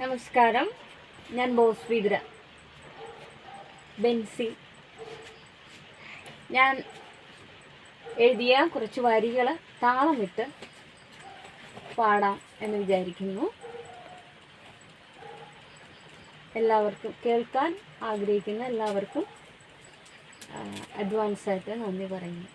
നമസ്കാരം. ഞാൻ ബോസ് വിദ്ര ബെൻസി. ഞാൻ എഴുതിയ കുറച്ച് വരികൾ താളമിട്ട് പാടാം എന്ന് വിചാരിക്കുന്നു. എല്ലാവർക്കും കേൾക്കാൻ ആഗ്രഹിക്കുന്ന എല്ലാവർക്കും അഡ്വാൻസ് ആയിട്ട് നന്ദി പറയുന്നു.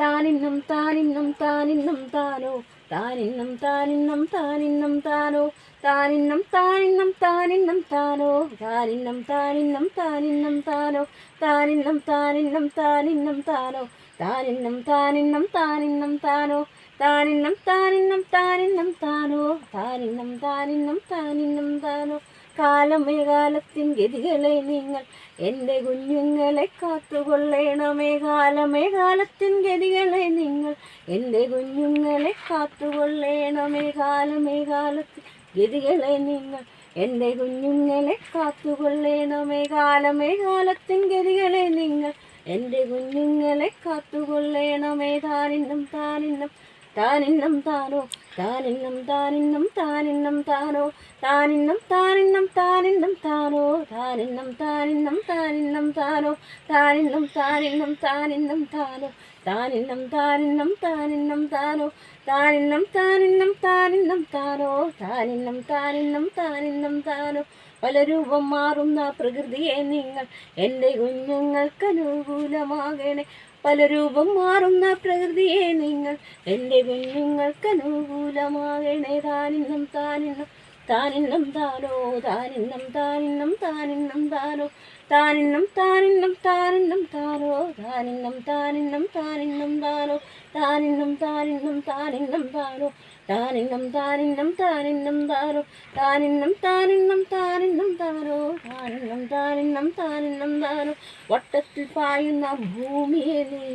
താനിന്നും താനിന്നും താനിന്നും താനോ താനിന്നും താനിന്നും താനിന്നും താനോ താനിന്നും താനിന്നും താനിന്നും താനോ താനിന്നും താനിന്നും താനിന്നും താനോ താനിന്നും താനിന്നും താനിന്നും താനോ താനിന്നും താനിന്നും താനിന്നും താനോ താനിന്നും താനിന്നും താനിന്നും താനോ താനിന്നും താനിന്നും താനിന്നും താനോ കാലമേ കാലത്തിൻ ഗതികളെ നിങ്ങൾ എന്റെ കുഞ്ഞുങ്ങളെ കാത്തുകൊള്ളേണമേ കാലമേ കാലത്തിൻ ഗതികളെ നിങ്ങൾ എന്റെ കുഞ്ഞുങ്ങളെ കാത്തുകൊള്ളേണമേ കാലമേ കാലത്തിൻ ഗതികളെ നിങ്ങൾ എന്റെ കുഞ്ഞുങ്ങളെ കാത്തുകൊള്ളേണമേ കാലമേ കാലത്തിൻ ഗതികളെ നിങ്ങൾ എന്റെ കുഞ്ഞുങ്ങളെ കാത്തുകൊള്ളേണമേ താനിന്നും താനിന്നും താനിന്നും താനോ താനിന്നും താനിന്നും താനിന്നും താനോ താനിന്നും താനിന്നും താനിന്നും താനോ താനിന്നും താനിന്നും താനിന്നും താനോ താനിന്നും താനിന്നും താനിന്നും താനോ താനിന്നും താനിന്നും താനിന്നും താനോ താനിന്നും താനിന്നും താനിന്നും താനോ താനിന്നും താനിന്നും താനിന്നും താനോ പല രൂപം മാറുന്ന പ്രകൃതിയെ നിങ്ങൾ എന്റെ കുഞ്ഞുങ്ങൾക്ക് അനുകൂലമാകണേ പല രൂപം മാറുന്ന പ്രകൃതിയെ നിങ്ങൾ എന്റെ കുഞ്ഞുങ്ങൾക്ക് അനുകൂലമാകണേ. താനിന്നും താനിന്നും താനിന്നും താനോ താനിന്നും താനിന്നും താനിന്നും താനോ. താനിന്നും താനിന്നും താനിന്നും താനോ താനിന്നും താനിന്നും താനിന്നും താനോ താനിന്നും താനിന്നും താനിന്നും താനോ താനിന്നും താനിന്നും താനിന്നും താനോ താനിന്നും താനിന്നും താനിന്നും താരോ താനിന്നും താനിന്നും താനിന്നും താനോ വട്ടത്തിൽ പായുന്ന ഭൂമിയെ നീ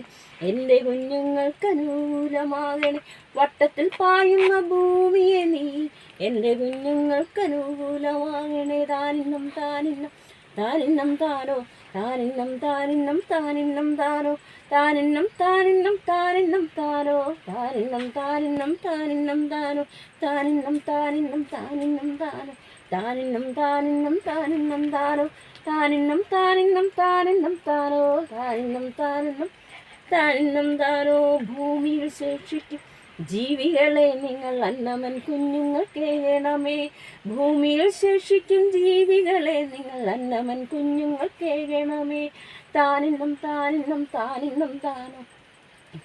എന്റെ കുഞ്ഞുങ്ങൾക്ക് അനുകൂലമാകണേ വട്ടത്തിൽ പായുന്ന ഭൂമിയെ നീ എന്റെ കുഞ്ഞുങ്ങൾക്ക് അനുകൂലമാകണേ താനിന്നും താനിന്നും താനിന്നും താനോ താനിന്നും താനിന്നും താനിന്നും താനോ താനിന്നും താനിന്നും താനിന്നും താനോ താനിന്നും താനിന്നും താനിന്നും താനോ താനിന്നും താനിന്നും താനിന്നും താനോ താനിന്നും താനിന്നും താനിന്നും താനോ താനിന്നും താനിന്നും താനിന്നും താനോ താനിന്നും താനിന്നും താനിന്നും താനോ ഭൂമിയിൽ ശേഷിക്കും ജീവികളെ നിങ്ങൾ അന്നമൻ കുഞ്ഞുങ്ങൾ കേൾക്കണമേ ഭൂമിയിൽ ശേഷിക്കും ജീവികളെ നിങ്ങൾ അന്നമൻ കുഞ്ഞുങ്ങൾ കേൾക്കണമേ താനിന്നും താനിന്നും താനിന്നും താനോ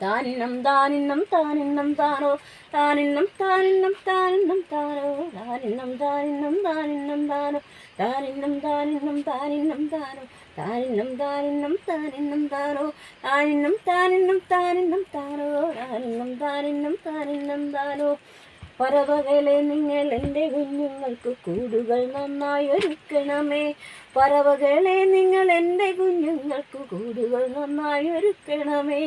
താനിന്നും താനിന്നും താനിന്നും താനോ താനിന്നും താനിന്നും താനിന്നും താനോ താനിന്നും താനിന്നും താനിന്നും താനോ താനിന്നും താനിന്നും താനിന്നും താനോ താനിന്നും താനിന്നും താനിന്നും താനോ താനിന്നും താനിന്നും താനിന്നും താനോ താനിന്നും താനിന്നും താനിന്നും താനോ. പറവകളെ നിങ്ങൾ എന്റെ കുഞ്ഞുങ്ങൾക്ക് കൂടുകൾ നന്നായി ഒരുക്കണമേ പറവകളെ നിങ്ങൾ എന്റെ കുഞ്ഞുങ്ങൾക്ക് കൂടുകൾ നന്നായി ഒരുക്കണമേ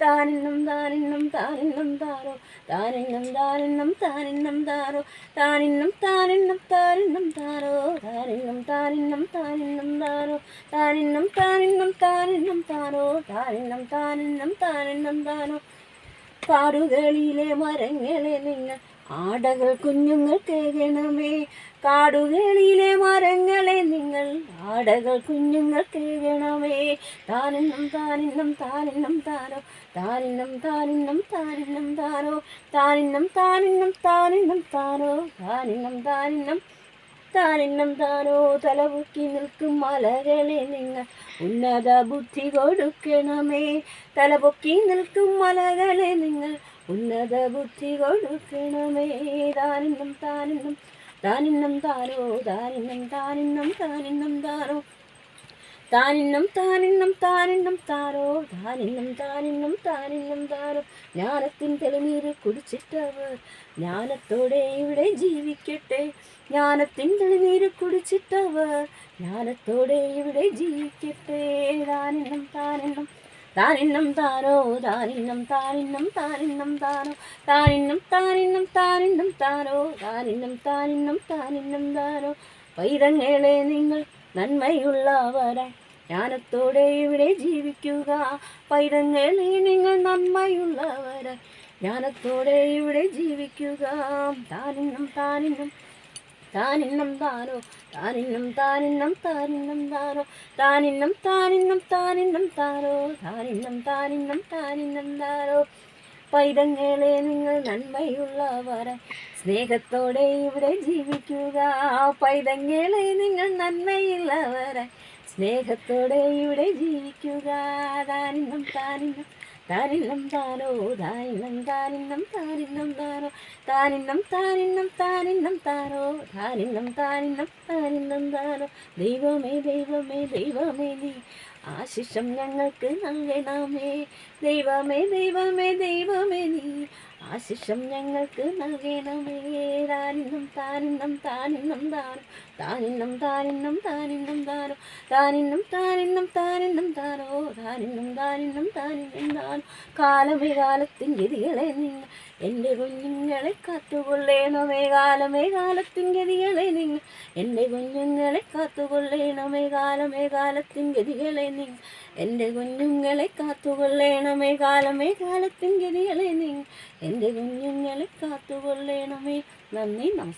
താനിന്നും താനിന്നും താനിന്നും താരോ താനിന്നും താനിന്നും താനിന്നും താരോ താനിന്നും താനിന്നും താനിന്നും താരോ താനിന്നും താനിന്നും താനിന്നും താരോ താനിന്നും താനിന്നും താനിന്നും താരോ താനിന്നും താനിന്നും താനിന്നും താനോ കാടുകളിലെ മരങ്ങളെ നിങ്ങൾ ആടകൾ കുഞ്ഞുങ്ങൾ കേൾക്കണമേ കാടുകളിലെ മരങ്ങളെ നിങ്ങൾ ആടകൾ കുഞ്ഞുങ്ങൾ കേൾക്കണമേ താനെന്നും താനെന്നും താനെന്നും താനോ താനെന്നും താനെന്നും താനെന്നും താനോ താനെന്നും താനെന്നും താനെന്നും താനോ താനെന്നും താനിന്നും താനിന്നും താനോ തലപൊക്കി നിൽക്കും മലകളെ നിങ്ങൾ. ഉന്നത ബുദ്ധി കൊടുക്കണമേ. തലപൊക്കി നിൽക്കും മലകളെ നിങ്ങൾ. ഉന്നത ബുദ്ധി കൊടുക്കണമേ. താനെന്നും താനെന്നും താനെന്നും താനോ താനെന്നും താനെന്നും താനെന്നും താനോ. താനിന്നും താനിന്നും താനിന്നും താരോ താനിന്നും താനിന്നും താനിന്നും താരോ ജ്ഞാനത്തിൻ തെളിനീര് കുടിച്ചിട്ടവർ ജ്ഞാനത്തോടെ ഇവിടെ ജീവിക്കട്ടെ ജ്ഞാനത്തിൻ തെളിനീര് കുടിച്ചിട്ടവർ ജ്ഞാനത്തോടെ ഇവിടെ ജീവിക്കട്ടെ താനിന്നും താനിന്നും താനിന്നും താനോ താനിന്നും താനിന്നും താനിന്നും താനോ താനിന്നും താനിന്നും താനിന്നും താനോ താനിന്നും താനിന്നും താനിന്നും താനോ പൈതങ്ങളെ നിങ്ങൾ നന്മയുള്ളവരായി ജ്ഞാനത്തോടെ ഇവിടെ ജീവിക്കുക. പൈതങ്ങളെ നിങ്ങൾ നന്മയുള്ളവരായി ജ്ഞാനത്തോടെ ഇവിടെ ജീവിക്കുക. താനിന്നും താനിന്നും താനിന്നും താനോ താനിന്നും താനിന്നും താനിന്നും താനോ താനിന്നും താനിന്നും താനിന്നും താനോ താനിന്നും താനിന്നും താനിന്നും താനോ. പൈതങ്ങളെ നിങ്ങൾ നന്മയുള്ളവരെ സ്നേഹത്തോടെ ഇവിടെ ജീവിക്കുക. പൈതങ്ങളെ നിങ്ങൾ നന്മയുള്ളവരെ സ്നേഹത്തോടെ ഇവിടെ ജീവിക്കുക. താനിന്നും താനിന്നും താനിന്നും താനോ താനിന്നും താനിന്നും താനിന്നും താനോ താനിന്നും താനിന്നും താനിന്നും താനോ താനിന്നും താനിന്നും താനിന്നും താനോ. ദൈവമേ ദൈവമേ ദൈവമേ നീ ആശിഷം ഞങ്ങൾക്ക് നൽകണമേ. ദൈവമേ ദൈവമേ ദൈവമേ ആശിഷം ഞങ്ങൾക്ക് നൽകണമേ താനിന്നും താനിന്നും താനിന്നും താനും. താനിന്നും താനിന്നും താനിന്നും താനോ. താനിന്നും താനിന്നും താനിന്നും താനോ? താനിന്നും താനിന്നും താനിന്നും താനോ. കാലമേ കാലത്തിൻ നിങ്ങൾ എന്റെ കുഞ്ഞുങ്ങളെ കാത്തുകൊള്ളേണമേ കാലമേ കാലത്തിൻ ഗതികളെ നിങ്ങൾ? എന്റെ കുഞ്ഞുങ്ങളെ കാത്തുകൊള്ളേണമേ കാലമേ കാലത്തിൻ ഗതികളെ നിങ്ങൾ? എന്റെ കുഞ്ഞുങ്ങളെ കാത്തുകൊള്ളേണമേ കാലമേ കാലത്തിൻ ഗതികളെ നിങ്ങൾ? എന്റെ കുഞ്ഞുങ്ങളെ കാത്തുകൊള്ളേണമേ. നന്ദി നമസ്കാരം